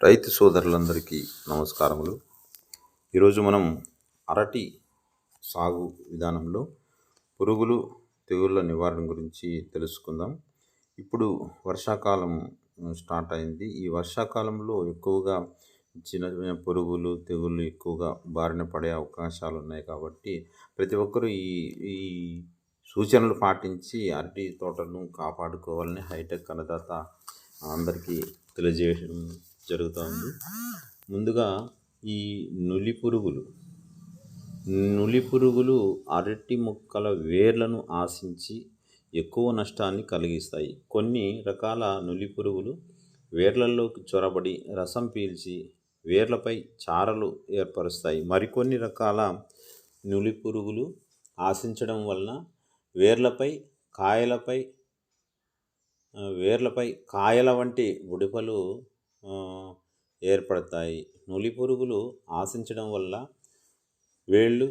రైతు సోదరులందరికీ నమస్కారములు. ఈరోజు మనం అరటి సాగు విధానంలో పురుగులు తెగుళ్ళ నివారణ గురించి తెలుసుకుందాం. ఇప్పుడు వర్షాకాలం స్టార్ట్ అయింది. ఈ వర్షాకాలంలో ఎక్కువగా చిన్న చిన్న పురుగులు తెగుళ్ళు ఎక్కువగా బారిన పడే అవకాశాలు ఉన్నాయి కాబట్టి ప్రతి ఒక్కరూ ఈ ఈ సూచనలు పాటించి అరటి తోటను కాపాడుకోవాలని హైటెక్ అన్నదాత అందరికీ తెలియజేయడం జరుగుతుంది. ముందుగా ఈ నులి పురుగులు నులి పురుగులు అరటి మొక్కల వేర్లను ఆశించి ఎక్కువ నష్టాన్ని కలిగిస్తాయి. కొన్ని రకాల నులి పురుగులు వేర్లలోకి చొరబడి రసం పీల్చి వేర్లపై చారలు ఏర్పరుస్తాయి. మరికొన్ని రకాల నులి పురుగులు ఆశించడం వలన వేర్లపై కాయలపై వేర్లపై కాయల వంటి ఉడుపలు ఏర్పడతాయి. నులి పురుగులు ఆశించడం వల్ల వేళ్ళు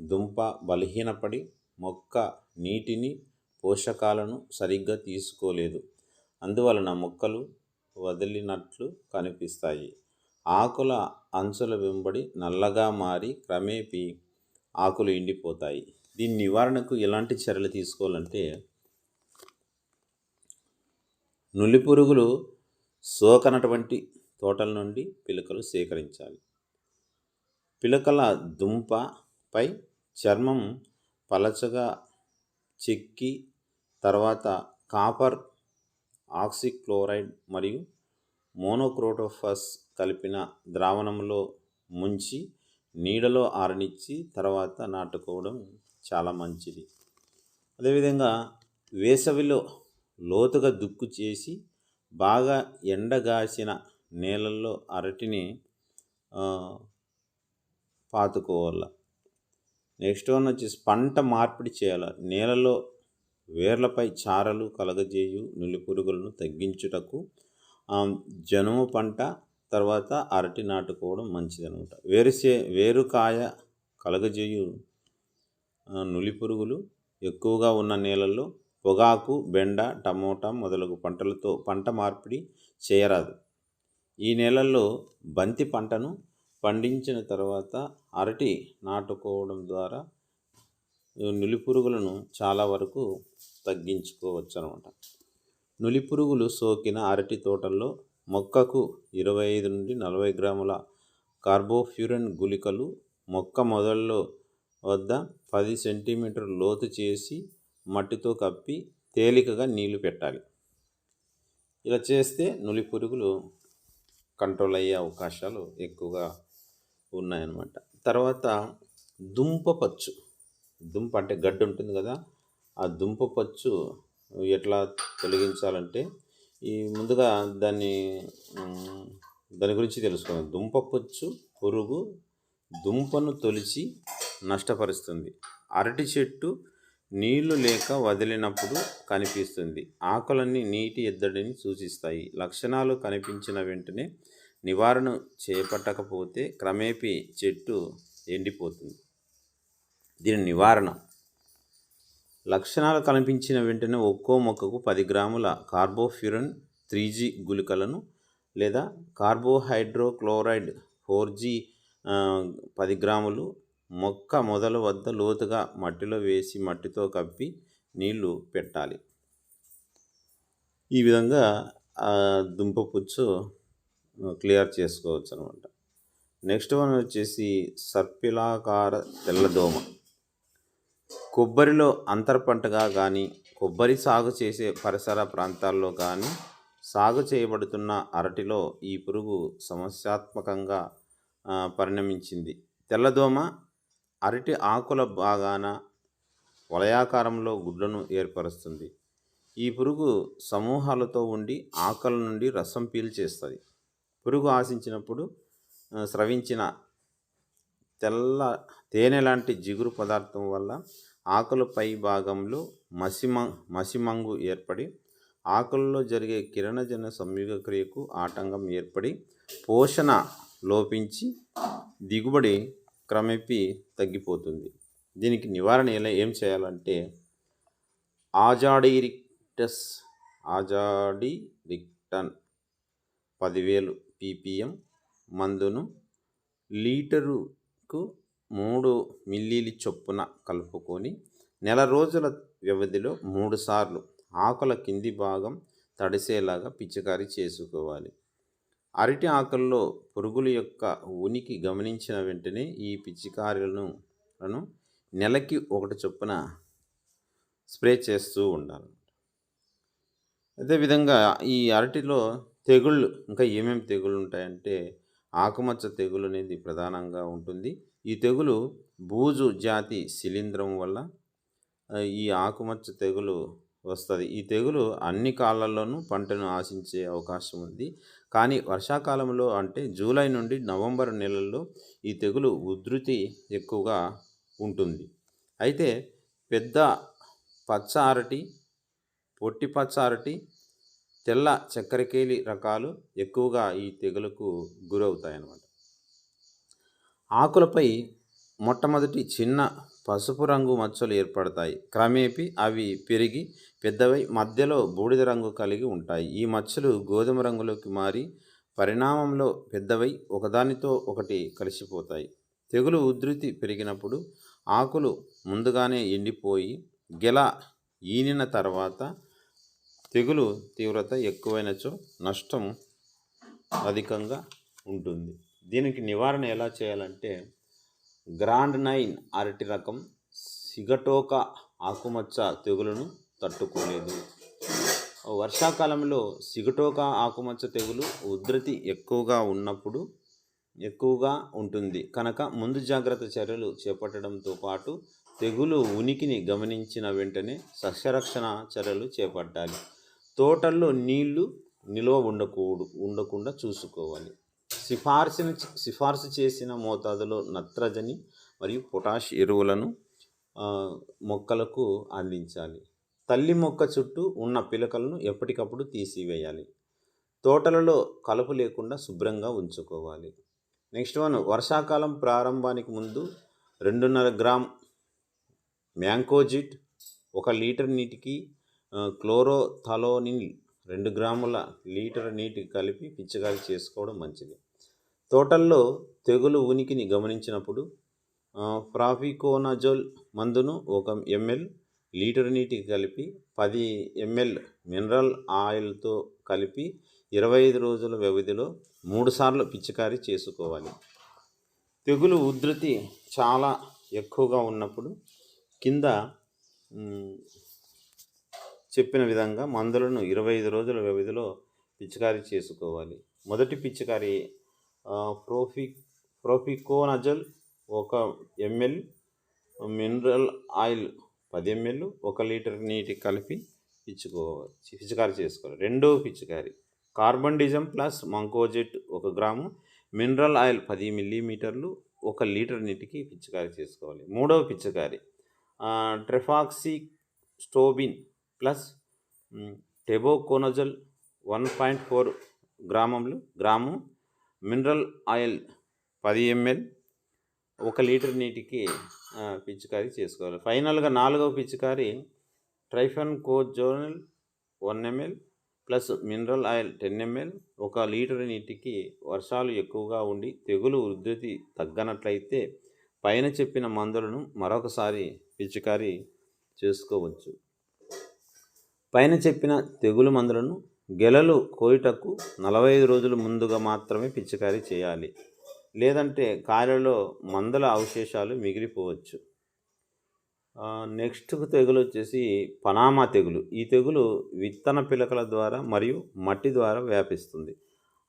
దుంప బలహీనపడి మొక్క నీటిని పోషకాలను సరిగ్గా తీసుకోలేదు. అందువలన మొక్కలు వదిలినట్లు కనిపిస్తాయి. ఆకుల అంచుల వెంబడి నల్లగా మారి క్రమేపీ ఆకులు ఎండిపోతాయి. దీని నివారణకు ఎలాంటి చర్యలు తీసుకోవాలంటే నులి పురుగులు సోకనటువంటి తోటల నుండి పిలకలు సేకరించాలి. పిలకల దుంపపై చర్మం పలచగా చెక్కి తర్వాత కాపర్ ఆక్సిక్లోరైడ్ మరియు మోనోక్రోటోఫస్ కలిపిన ద్రావణంలో ముంచి నీడలో ఆరనిచ్చి తర్వాత నాటుకోవడం చాలా మంచిది. అదేవిధంగా వేసవిలో లోతుగా దుక్కు చేసి బాగా ఎండగాసిన నేలల్లో అరటిని పాతుకోవాలి. నెక్స్ట్ వన్ వచ్చేసి పంట మార్పిడి చేయాలి. నేలలో వేర్లపై చారలు కలగజేయు నులి పురుగులను తగ్గించుటకు జనుము పంట తర్వాత అరటి నాటుకోవడం మంచిది అనమాట వేరుసే వేరుకాయ కలగజేయు నులి పురుగులు ఎక్కువగా ఉన్న నేలల్లో పొగాకు బెండ టమోటా మొదలగు పంటలతో పంట మార్పిడి చేయరాదు. ఈ నెలల్లో బంతి పంటను పండించిన తర్వాత అరటి నాటుకోవడం ద్వారా నులిపురుగులను నులి పురుగులను చాలా వరకు తగ్గించుకోవచ్చు అనమాట నులిపురుగులు సోకిన అరటి తోటల్లో మొక్కకు ఇరవై ఐదు నుండి నలభై గ్రాముల కార్బోఫ్యూరన్ గుళికలు మొక్క మొదల్లో వద్ద పది సెంటీమీటర్ లోతు చేసి మట్టితో కప్పి తేలికగా నీళ్ళు పెట్టాలి. ఇలా చేస్తే నులి పురుగులు కంట్రోల్ అయ్యే అవకాశాలు ఎక్కువగా ఉన్నాయన్నమాట. తర్వాత దుంప పచ్చు. దుంప అంటే గడ్డి ఉంటుంది కదా ఆ దుంప పచ్చు ఎట్లా తొలగించాలంటే ఈ ముందుగా దాన్ని దాని గురించి తెలుసుకుందాం. దుంప పచ్చు పురుగు దుంపను తొలిచి నష్టపరుస్తుంది. అరటి చెట్టు నీళ్ళు లేక వదిలినప్పుడు కనిపిస్తుంది. ఆకులన్నీ నీటి ఎద్దడిని సూచిస్తాయి. లక్షణాలు కనిపించిన వెంటనే నివారణ చేపట్టకపోతే క్రమేపీ చెట్టు ఎండిపోతుంది. దీని నివారణ. లక్షణాలు కనిపించిన వెంటనే ఒక్కో మొక్కకు పది గ్రాముల కార్బోఫ్యూరన్ త్రీ జీ గుళికలను లేదా కార్బోహైడ్రోక్లోరైడ్ ఫోర్ జీ పది గ్రాములు మొక్క మొదల వద్ద లోతుగా మట్టిలో వేసి మట్టితో కప్పి నీళ్ళు పెట్టాలి. ఈ విధంగా దుంపపుచ్చు దుంప పుచ్చు క్లియర్ చేసుకోవచ్చు అనమాట నెక్స్ట్ వన్ వచ్చేసి సర్పిలాకార తెల్లదోమ. కొబ్బరిలో అంతర పంటగా కానీ కొబ్బరి సాగు చేసే పరిసర ప్రాంతాల్లో కానీ సాగు చేయబడుతున్న అరటిలో ఈ పురుగు సమస్యాత్మకంగా పరిణమించింది. తెల్లదోమ అరటి ఆకుల భాగాన వలయాకారంలో గుడ్లను ఏర్పరుస్తుంది. ఈ పురుగు సమూహాలతో ఉండి ఆకుల నుండి రసం పీల్చేస్తుంది. పురుగు ఆశించినప్పుడు స్రవించిన తెల్ల తేనె లాంటి జిగురు పదార్థం వల్ల ఆకుల పై భాగంలో మసిమ మసిమంగు ఏర్పడి ఆకుల్లో జరిగే కిరణజన సంయుగ క్రియకు ఆటంకం ఏర్పడి పోషణ లోపించి దిగుబడి క్రమేపీ తగ్గిపోతుంది. దీనికి నివారణ ఎలా ఏం చేయాలంటే ఆజాడిరిక్టస్ ఆజాడిరిక్టన్ పదివేలు పీపీఎం మందును లీటరుకు మూడు మిల్లీల చొప్పున కలుపుకొని నెల రోజుల వ్యవధిలో మూడు సార్లు ఆకుల కింది భాగం తడిసేలాగా పిచికారీ చేసుకోవాలి. అరటి ఆకుల్లో పురుగుల యొక్క ఉనికి గమనించిన వెంటనే ఈ పిచికారీలను నెలకి ఒకటి చొప్పున స్ప్రే చేస్తూ ఉండాలి. అదేవిధంగా ఈ అరటిలో తెగుళ్ళు ఇంకా ఏమేమి తెగుళ్ళు ఉంటాయంటే ఆకుమచ్చ తెగులు అనేది ప్రధానంగా ఉంటుంది. ఈ తెగులు బూజు జాతి శిలీంధ్రం వల్ల ఈ ఆకుమచ్చ తెగులు వస్తుంది. ఈ తెగులు అన్ని కాలాల్లోనూ పంటను ఆశించే అవకాశం ఉంది. కానీ వర్షాకాలంలో అంటే జూలై నుండి నవంబర్ నెలల్లో ఈ తెగులు ఉధృతి ఎక్కువగా ఉంటుంది. అయితే పెద్ద పచ్చ అరటి పొట్టి పచ్చ అరటి తెల్ల చక్కెరకేలి రకాలు ఎక్కువగా ఈ తెగులకు గురవుతాయి అన్నమాట ఆకులపై మొట్టమొదటి చిన్న పసుపు రంగు మచ్చలు ఏర్పడతాయి. క్రమేపీ అవి పెరిగి పెద్దవై మధ్యలో బూడిద రంగు కలిగి ఉంటాయి. ఈ మచ్చలు గోధుమ రంగులోకి మారి పరిణామంలో పెద్దవై ఒకదానితో ఒకటి కలిసిపోతాయి. తెగులు ఉధృతి పెరిగినప్పుడు ఆకులు ముందుగానే ఎండిపోయి గెల ఈనిన తర్వాత తెగులు తీవ్రత ఎక్కువైనచో నష్టం అధికంగా ఉంటుంది. దీనికి నివారణ ఎలా చేయాలంటే గ్రాండ్ నైన్ అరటి రకం సిగటోక ఆకుమచ్చ తెగులును తట్టుకోలేదు. వర్షాకాలంలో సిగటోక ఆకుమచ్చ తెగులు ఉధృతి ఎక్కువగా ఉన్నప్పుడు ఎక్కువగా ఉంటుంది. కనుక ముందు జాగ్రత్త చర్యలు చేపట్టడంతో పాటు తెగులు ఉనికిని గమనించిన వెంటనే సస్యరక్షణ చర్యలు చేపట్టాలి. తోటల్లో నీళ్ళు నిల్వ ఉండకూడదు ఉండకుండా చూసుకోవాలి. సిఫార్సును సిఫార్సు చేసిన మోతాదులో నత్రజని మరియు పొటాష్ ఎరువులను మొక్కలకు అందించాలి. తల్లి మొక్క చుట్టూ ఉన్న పిలకలను ఎప్పటికప్పుడు తీసివేయాలి. తోటలలో కలుపు లేకుండా శుభ్రంగా ఉంచుకోవాలి. నెక్స్ట్ వన్ వర్షాకాలం ప్రారంభానికి ముందు రెండున్నర గ్రామ్ మ్యాంకోజిట్ ఒక లీటర్ నీటికి క్లోరోథలోనిన్ రెండు గ్రాముల లీటర్ నీటికి కలిపి పిచికారీ చేసుకోవడం మంచిది. తోటల్లో తెగులు ఉనికిని గమనించినప్పుడు ఫ్రాఫికోనజోల్ మందును ఒక ఎంఎల్ లీటర్ నీటికి కలిపి పది ఎంఎల్ మినరల్ ఆయిల్తో కలిపి ఇరవై ఐదు రోజుల వ్యవధిలో మూడుసార్లు పిచికారీ చేసుకోవాలి. తెగులు ఉధృతి చాలా ఎక్కువగా ఉన్నప్పుడు కింద చెప్పిన విధంగా మందులను ఇరవై ఐదు రోజుల వ్యవధిలో పిచికారీ చేసుకోవాలి. మొదటి పిచికారీ ప్రోఫి ప్రోఫికోనజల్ ఒక ఎంఎల్ మినరల్ ఆయిల్ పది ఎంఎల్ ఒక లీటర్ నీటి కలిపి పిచ్చుకోవాలి పిచికారి చేసుకోవాలి. రెండో పిచికారీ. కార్బన్ డిజం ప్లస్ మంకోజెట్ ఒక గ్రాము మినరల్ ఆయిల్ పది మిల్లీమీటర్లు ఒక లీటర్ నీటికి పిచికారి చేసుకోవాలి. మూడవ పిచికారీ. Trifloxystrobin plus tebuconazole one point four గ్రాములు గ్రాము మినరల్ ఆయిల్ పది ఎంఎల్ ఒక లీటర్ నీటికి పిచికారీ చేసుకోవాలి. ఫైనల్గా నాలుగవ పిచికారీ ట్రైఫన్ కోజోనల్ one ML plus mineral oil ten ML ఒక లీటర్ నీటికి వర్షాలు ఎక్కువగా ఉండి తెగులు ఉధృతి తగ్గనట్లయితే పైన చెప్పిన మందులను మరొకసారి పిచికారీ చేసుకోవచ్చు. పైన చెప్పిన తెగులు మందులను గెలలు కోయుటకు నలభై ఐదు రోజుల ముందుగా మాత్రమే పిచికారీ చేయాలి. లేదంటే కాయలలో మందల అవశేషాలు మిగిలిపోవచ్చు. నెక్స్ట్ తెగులు వచ్చేసి పనామా తెగులు. ఈ తెగులు విత్తన పిలకల ద్వారా మరియు మట్టి ద్వారా వ్యాపిస్తుంది.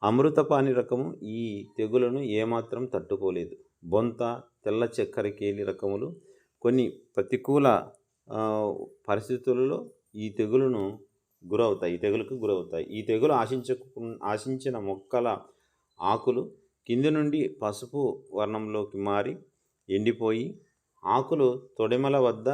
అమృతపాని రకము ఈ తెగులను ఏమాత్రం తట్టుకోలేదు. బొంత తెల్ల చక్కెర కేలి రకములు కొన్ని ప్రతికూల పరిస్థితులలో ఈ తెగులును గురవుతాయి ఈ తెగులకు గురవుతాయి. ఈ తెగులు ఆశించకు ఆశించిన మొక్కల ఆకులు కింది నుండి పసుపు వర్ణంలోకి మారి ఎండిపోయి ఆకులు తొడిమల వద్ద